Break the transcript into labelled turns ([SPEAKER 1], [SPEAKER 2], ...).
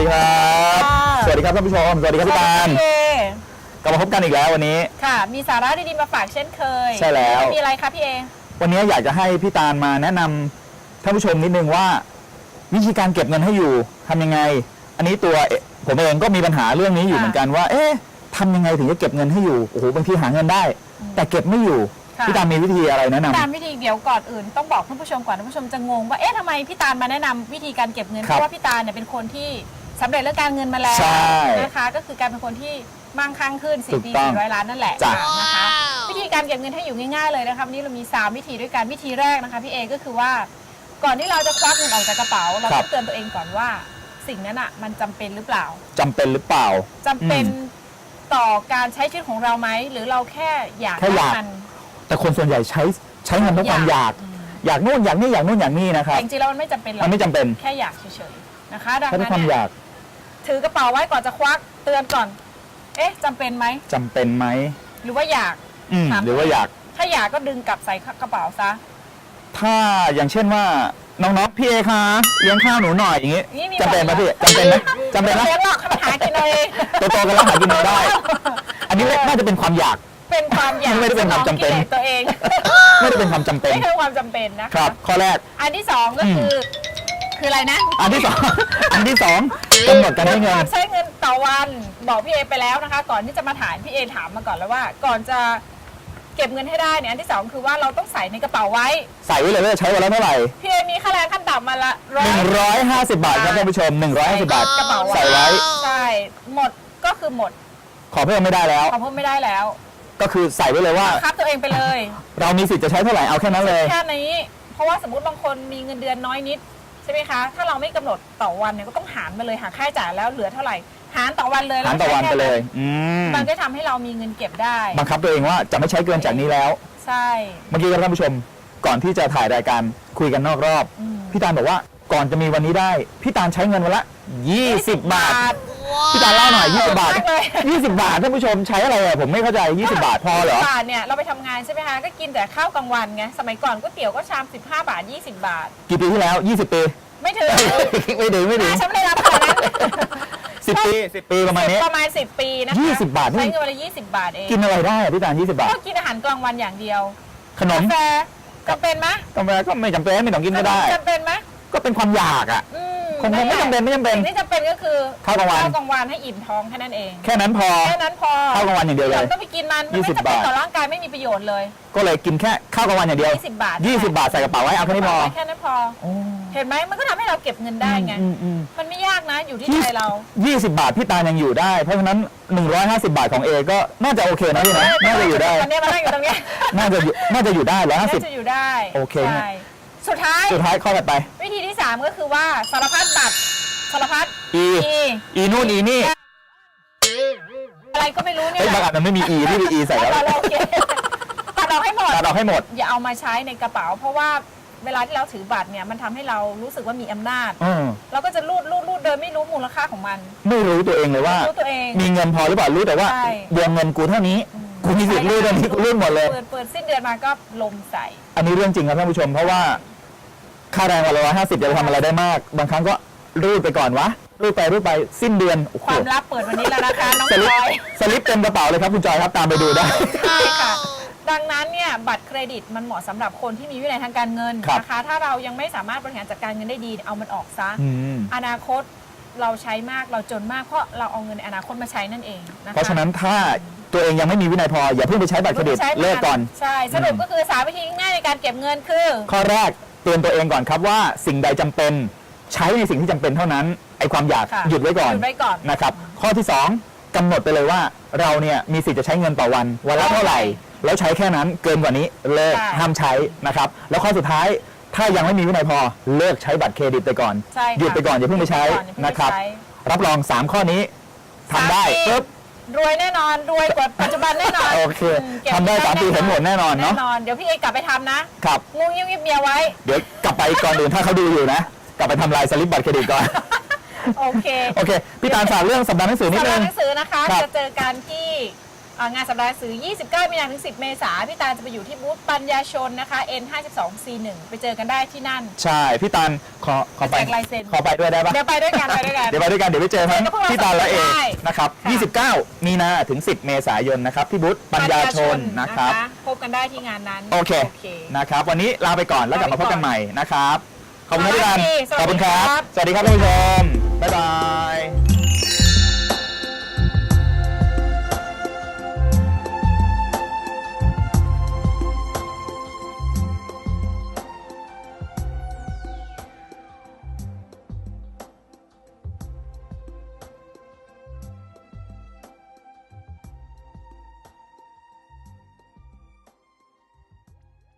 [SPEAKER 1] ดีครับ
[SPEAKER 2] ค่ะ
[SPEAKER 1] สวัสดีครับท่านผู้ชม สวัสดีครับพี่ตาล
[SPEAKER 2] สวัสดี
[SPEAKER 1] กลับมาพบกันอีกแล้ววันนี้
[SPEAKER 2] ค่ะ มีสาระดีๆมาฝากเช่นเคย
[SPEAKER 1] ใช่แล้ว
[SPEAKER 2] มีอะไรคะพี่เอ
[SPEAKER 1] วันนี้อยากจะให้พี่ตาลมาแนะนำท่านผู้ชมนิดนึงว่า วิธีการเก็บเงินให้อยู่ทำยังไง อันนี้ตัวเอผมเองก็มีปัญหาเรื่องนี้อยู่เหมือนกันว่า เอ๊ะทำยังไงถึงจะเก็บเงินให้อยู่ โอ้โห บางทีหาเงินได้ แต่เก็บไม่อยู่
[SPEAKER 2] ค่ะ
[SPEAKER 1] พี่ตาลมีวิธีอะไรแนะนำ
[SPEAKER 2] ตามวิธีเดี๋ยวก่อนอื่นต้องบอกท่านผู้ชมก่อนท่านผู้ชมจะงงว่าเอ๊ะทำไมพี่ตาลมาแนะนำวิธีการเก็บเงิน
[SPEAKER 1] ค
[SPEAKER 2] เพ
[SPEAKER 1] รับ
[SPEAKER 2] ราะว่าพี่ตาลเนี่ยเป็นคนที่ สำเร็จเรื่องการเงินมาแล้ว
[SPEAKER 1] ใช่
[SPEAKER 2] นะคะ ก็คือการเป็นคนที่มั่งคั่งขึ้น
[SPEAKER 1] ถู
[SPEAKER 2] สี่
[SPEAKER 1] ก
[SPEAKER 2] ปี
[SPEAKER 1] ต้อง
[SPEAKER 2] สี่ร้อยล้านนั่นแหละ
[SPEAKER 1] จ้ะ
[SPEAKER 2] นะคะ วิธีการเก็บเงินให้อยู่ง่ายๆเลยนะคะวันนี้เรามี 3 วิธีด้วยกันวิธีแรกนะคะพี่เอก็คือว่า ก่อนที่เราจะควักเงินออกจากกระเป๋า เรา
[SPEAKER 1] ครั
[SPEAKER 2] ต้อบงเตือนตัวเองก่อนว่า สิ่งนั้นอะมันจำเป็นหรือเปล่า
[SPEAKER 1] จำเป็นหรือเปล่า
[SPEAKER 2] จำเป็น
[SPEAKER 1] อืม
[SPEAKER 2] ต่อการใช้ชีวิตของเราไหมหรือเราแค่อยาก
[SPEAKER 1] แค่อยาก
[SPEAKER 2] ได้มัน
[SPEAKER 1] แต่คนส่วนใหญ่ใช้ใช้เงินเพราะความอยากอยากนู่นอยากนี่อยากนู่นอยากนี่นะครับ
[SPEAKER 2] แต่จริงๆแล้วมันไม่จำเป็นหรอ
[SPEAKER 1] มั
[SPEAKER 2] ก
[SPEAKER 1] นไม่จำเป็น
[SPEAKER 2] แค่อยากเฉยๆนะคะดัง
[SPEAKER 1] แค่ด้ว
[SPEAKER 2] นั้
[SPEAKER 1] ยความ
[SPEAKER 2] น
[SPEAKER 1] อ
[SPEAKER 2] เนี่ย
[SPEAKER 1] ยาก
[SPEAKER 2] ถือกระเป๋าไว้ก่อนจะควักเตือนก่อน เอ๊ะจำเป็นไหม
[SPEAKER 1] จำเป็นไหม
[SPEAKER 2] หรือว่าอยาก
[SPEAKER 1] อืม
[SPEAKER 2] ถาม
[SPEAKER 1] หรือว่าอยาก
[SPEAKER 2] ถ้าอยากก็ดึงกลับใส่กระเป๋าซะ
[SPEAKER 1] ถ้าอย่างเช่นว่าน้องๆพี่เอคะเลี้ยงข้าวหนูหน่อยอย่างงี้
[SPEAKER 2] นี่มี
[SPEAKER 1] จำเป็นไหม
[SPEAKER 2] บอก
[SPEAKER 1] พี่
[SPEAKER 2] เหรอ
[SPEAKER 1] จำเป็นไหมจำเป็นไหม
[SPEAKER 2] ไม่เลี้ยงหรอกให้มันหากินเอาเอง
[SPEAKER 1] โตๆกันแล้วหากินเองได้ อันนี้น่าจะเป็นความอยาก
[SPEAKER 2] เป็นความอยาก
[SPEAKER 1] ไม่ได้เป็นความจำเป็น
[SPEAKER 2] สองกิลสตัวเอง
[SPEAKER 1] ไม่ได้เป็นความจำเป็น
[SPEAKER 2] ไม่ใช่ความจำเป็นนะ
[SPEAKER 1] ครั
[SPEAKER 2] คะ
[SPEAKER 1] บข้อแรก
[SPEAKER 2] อันที่สองก็คืออ คืออะไรนะ
[SPEAKER 1] อันที่สอง อันที่สองกำหนดการใช้เงิน
[SPEAKER 2] ใช้เงินต่อวันบอกพี่เอไปแล้วนะคะ ก่อนที่จะมาถ่ายพี่เอถามมาก่อนแล้วว่า ก่อนจะเก็บเงินให้ได้เนี่ยอันที่สองคือว่าเราต้องใส่ในกระเป๋าไว้
[SPEAKER 1] ใส่ไว้เลยว่าจะใช้วันละเท่าไหร่
[SPEAKER 2] พี่เอมีค่าแรงขั้นต่ำมาละร้อย
[SPEAKER 1] 150 บาทครับท่านผู้ชม 150 บาท
[SPEAKER 2] กระเป๋า
[SPEAKER 1] ใส่ไว้
[SPEAKER 2] ใช่หมดก็คือหมด
[SPEAKER 1] ขอเพิ่มไม่ได้แล้ว
[SPEAKER 2] ขอเพิ่มไม่ได้แล้ว
[SPEAKER 1] ก็คือใส่ไว้เลยว่า
[SPEAKER 2] บังคับตัวเองไปเลย
[SPEAKER 1] เรามีสิทธิ์จะใช้เท่าไหร่เอาแค่นั้นเลย
[SPEAKER 2] แค่นี้ เพราะว่าสมมติบางคนมีเงินเดือนน้อยนิด ใช่ไหมคะ ถ้าเราไม่กำหนดต่อวันเนี่ยก็ต้องหารมาเลยหาค่าใช้จ่ายแล้วเหลือเท่าไหร่ หารต่อวันเลย
[SPEAKER 1] หารต่อวันไปเลย อืม
[SPEAKER 2] มันก็ทำให้เรามีเงินเก็บได้
[SPEAKER 1] บังคับตัวเองว่าจะไม่ใช้เกินจากนี้แล้ว
[SPEAKER 2] ใช่
[SPEAKER 1] เมื่อกี้ครับท่านผู้ชม ก่อนที่จะถ่ายรายการคุยกันนอกรอบ
[SPEAKER 2] อืม
[SPEAKER 1] พี่ตาลบอกว่าก่อนจะมีวันนี้ได้ พี่ตาลใช้เงินวันละ 20 บาท พี่ตาลเล่าหน่อย 20 บาท
[SPEAKER 2] มากเลย
[SPEAKER 1] 20 บาทท่านผู้ชมใช้อะไรอะผมไม่เข้าใจ 20 บาทพอเหรอ
[SPEAKER 2] บาทเนี่ยเราไปทำงานใช่ไหมคะก็กินแต่ข้าวกลางวันไงสมัยก่อนก๋วยเตี๋ยวก็ชาม 15 บาท 20 บาท
[SPEAKER 1] กี่ปีที่แล้ว 20 ปี
[SPEAKER 2] ไม่ถึง
[SPEAKER 1] ไม่ถึงไม่ถึง
[SPEAKER 2] ฉันไม่ได้รับขนาดนั้น
[SPEAKER 1] 10 ปี 10 ปีประมาณนี้
[SPEAKER 2] ประมาณ 10 ปีนะคะ
[SPEAKER 1] 20บาทนี่
[SPEAKER 2] ใช้เงินวันละ20 บาทเอง
[SPEAKER 1] กินอะไรได้อะพี่ตาล20 บาท
[SPEAKER 2] ก็กินอาหารกลางวันอย่างเดียว
[SPEAKER 1] ขนม
[SPEAKER 2] กาแฟจำเป็นไหม
[SPEAKER 1] กาแฟก็ไม่จำเป็นไม่ต้องกินก็ได้
[SPEAKER 2] จำเป็นไหม
[SPEAKER 1] ก็เป็นความอยากอะ
[SPEAKER 2] อืม
[SPEAKER 1] คงไม่จำเป็นไม่จำเป็น
[SPEAKER 2] สิ่งที่จำเป็นก็คือ
[SPEAKER 1] ข้าวกลางวัน
[SPEAKER 2] ข้าวกลางวันให้อิ่มท้องแค่นั้นเอง
[SPEAKER 1] แค่นั้นพอ
[SPEAKER 2] แค่นั้นพอ
[SPEAKER 1] ข้าวกลางวันอย่างเดียวเลย
[SPEAKER 2] ไม่ต้องไปกินมันมันไม่
[SPEAKER 1] 20
[SPEAKER 2] จำเป็น
[SPEAKER 1] บาท
[SPEAKER 2] ต่อร่างกายไม่มีประโยชน์เลย
[SPEAKER 1] ก็เลยกินแค่ข้าวกลางวันอย่างเดียว
[SPEAKER 2] 20 บาท
[SPEAKER 1] 20 บาทใส่กระเป๋าไว้เอาแค่นี้พอ
[SPEAKER 2] แค่นั้นพอ
[SPEAKER 1] โอ้
[SPEAKER 2] เห็นไหมมันก็ทำให้เราเก็บเงินได้ไง
[SPEAKER 1] อืมอืม
[SPEAKER 2] มันไม่ยากนะอยู่ที่
[SPEAKER 1] ยี่
[SPEAKER 2] ใจ
[SPEAKER 1] สิบ
[SPEAKER 2] เรา
[SPEAKER 1] ยี่สิบบาทพี่ตาลยังอยู่ได้ เพราะฉะนั้น 150 บาทของเอก็น่าจะโอเคนะพี่นะน่าจะอยู่ได้
[SPEAKER 2] วันนี้มานั่งอยู่ตรงเนี้ย
[SPEAKER 1] น่าจะอยู่น่าจะอยู่ได้ร้อยห้า
[SPEAKER 2] น่า
[SPEAKER 1] สิบ
[SPEAKER 2] จะอยู่ได้
[SPEAKER 1] โอเค
[SPEAKER 2] ใช่ สุดท้าย
[SPEAKER 1] สุดท้ายข้อถัดไป
[SPEAKER 2] วิธีที่ 3 ก็คือว่าสารพัดบัตรสารพัด
[SPEAKER 1] อี
[SPEAKER 2] อี
[SPEAKER 1] อีนู่นอีนี่
[SPEAKER 2] อะไรก็ไม่รู้เนี่ย
[SPEAKER 1] เฮ้ยบางอันมันไม่มีอีที่มีอีใส่แล้ว
[SPEAKER 2] ตัดออกโอเคตัดออกให้หมด
[SPEAKER 1] ตัดออกให้หมด
[SPEAKER 2] อย่าเอามาใช้ในกระเป๋า เพราะว่าเวลาที่เราถือบัตรเนี่ยมันทำให้เรารู้สึกว่ามีอำนาจ
[SPEAKER 1] เออ
[SPEAKER 2] เราก็จะรูดรูดรูดโดยไม่รู้มูลค่าของมัน
[SPEAKER 1] ไม่รู้ตัวเองเลยว่า
[SPEAKER 2] รู้ตัวเอง
[SPEAKER 1] มีเงินพอหรือเปล่ารู้แต่ว่า
[SPEAKER 2] ใช่
[SPEAKER 1] วงเงินกูเท่านี้กูมีสิทธิ์รูดเท่านี้กูรูดหมดเลย
[SPEAKER 2] เปิดเปิดสิ้นเดือนมาก็ลมใส่
[SPEAKER 1] อันนี้เรื่องจริงครับท่านผู้ชมเพราะว่า ค่าแรงวันละร้อยห้าสิบจะไปทำอะไรได้มาก บางครั้งก็รูดไปก่อนวะ รูดไปรูดไปสิ้นเดือนโอ้โห
[SPEAKER 2] ความลับเปิดวันนี้แล้วนะคะน้อง
[SPEAKER 1] ส
[SPEAKER 2] พ
[SPEAKER 1] ลิ
[SPEAKER 2] ล
[SPEAKER 1] ป
[SPEAKER 2] อย
[SPEAKER 1] สลิปเต็มกระเป๋าเลยครับคุณจอยครับตามไปดูได้
[SPEAKER 2] ใช่ค่ะ ดังนั้นเนี่ยบัตรเครดิตมันเหมาะสำหรับคนที่มีวินัยทางการเงิน
[SPEAKER 1] ครับ
[SPEAKER 2] นะคะ ถ้าเรายังไม่สามารถบริหารจัดการเงินได้ดี เอามันออกซะ
[SPEAKER 1] อืม
[SPEAKER 2] อนาคตเราใช้มากเราจนมากเพราะเราเอาเงินในอนาคตมาใช้นั่นเองนะคะ
[SPEAKER 1] เพราะฉะนั้นถ้าตัวเองยังไม่มีวินัยพออย่าเพิ่งไปใช้บัตรเครดิต
[SPEAKER 2] ใช้มั
[SPEAKER 1] เลิกก่อน
[SPEAKER 2] ใช่สรุปก็คือสามวิธีง่ายในการเก็บเงินคือ
[SPEAKER 1] ข้อแรก เตือนตัวเองก่อนครับว่าสิ่งใดจำเป็นใช้ในสิ่งที่จำเป็นเท่านั้นไอความอยาก
[SPEAKER 2] ค่ะ
[SPEAKER 1] หยุดไว้ก่อน
[SPEAKER 2] หยุดไว้ก่อน
[SPEAKER 1] นะครับข้อที่สองกำหนดไปเลยว่าเราเนี่ยมีสิทธิ์จะใช้เงินต่อวันวันละเท่าไหร่ แล้วใช้แค่นั้นเกินกว่านี้เลิก
[SPEAKER 2] ค่ะ
[SPEAKER 1] ห้ามใช้นะครับแล้วข้อสุดท้ายถ้ายังไม่มีวินัยพอเลิกใช้บัตรเครดิตไปก่อน
[SPEAKER 2] ใช่ค่ะ
[SPEAKER 1] หยุดไปก่อนอย่าเพิ่งไปใช้
[SPEAKER 2] หยุดไปก่อนอย่าเพิ่งไป
[SPEAKER 1] นะครับ
[SPEAKER 2] ใช้
[SPEAKER 1] รับรอง 3 ข้อนี้ทำได้
[SPEAKER 2] สามปี
[SPEAKER 1] ปุ๊บ
[SPEAKER 2] รวยแน่นอนรวยกว่าปัจจุบันแน่นอน
[SPEAKER 1] โอเค
[SPEAKER 2] มเก็บ
[SPEAKER 1] ทำได้สามปีเห็นผลแน่นอนเนอะ
[SPEAKER 2] แน่นอนเดี๋ยวพี่เอกลับไปทำนะครับ งูยิ้มยิ้มเมียไว้
[SPEAKER 1] เดี๋ยวกลับไปก่อนอื่นถ้าเขาดูอยู่นะ กลับไปทำลายสลิปบัตรเครดิตก่อน
[SPEAKER 2] โอเค
[SPEAKER 1] โอเค พี่ตาลฝากเรื่องสัปดาห์หนังสือนิด
[SPEAKER 2] สำห
[SPEAKER 1] นึ
[SPEAKER 2] รับ
[SPEAKER 1] ง
[SPEAKER 2] หนังสือนะคะ
[SPEAKER 1] ครับ
[SPEAKER 2] จะเจอกันที่ อ่างานสัปดาห์สื่อ 29 มีนาถึง 10 เมษาพี่ตาลจะไปอยู่ที่บูธปัญญาชนนะคะ N52C1 ไปเจอกันได้ที่นั่น
[SPEAKER 1] ใช่พี่ตาลขอขอไป
[SPEAKER 2] แจกลายเซ็น
[SPEAKER 1] ขอไปด้วยได้ปะ
[SPEAKER 2] เดี๋ยวไปด้วยกัน ไปด้วยกัน
[SPEAKER 1] เดี๋ยวไปด้วยกันเดี๋ยวไปเจอทั้ง
[SPEAKER 2] เจอกับพวกเรา
[SPEAKER 1] พี่ตาลและเอ
[SPEAKER 2] ได้
[SPEAKER 1] นะครับ
[SPEAKER 2] ค่ะ
[SPEAKER 1] 29มีนาถึง 10 เมษายนนะครับที่บูธปัญญาชนนะครับ
[SPEAKER 2] พบกันได้ที่งานนั้น
[SPEAKER 1] โอเค นะครับ วันนี้ลาไปก่อนแล้วกลับมาพบกันใหม่นะครับ ขอบคุณครับพี่ตาล
[SPEAKER 2] สวัสดี
[SPEAKER 1] ขอบคุณครับ
[SPEAKER 2] ครับ
[SPEAKER 1] สวัสดีครับท่านผู้ชมบ๊ายบาย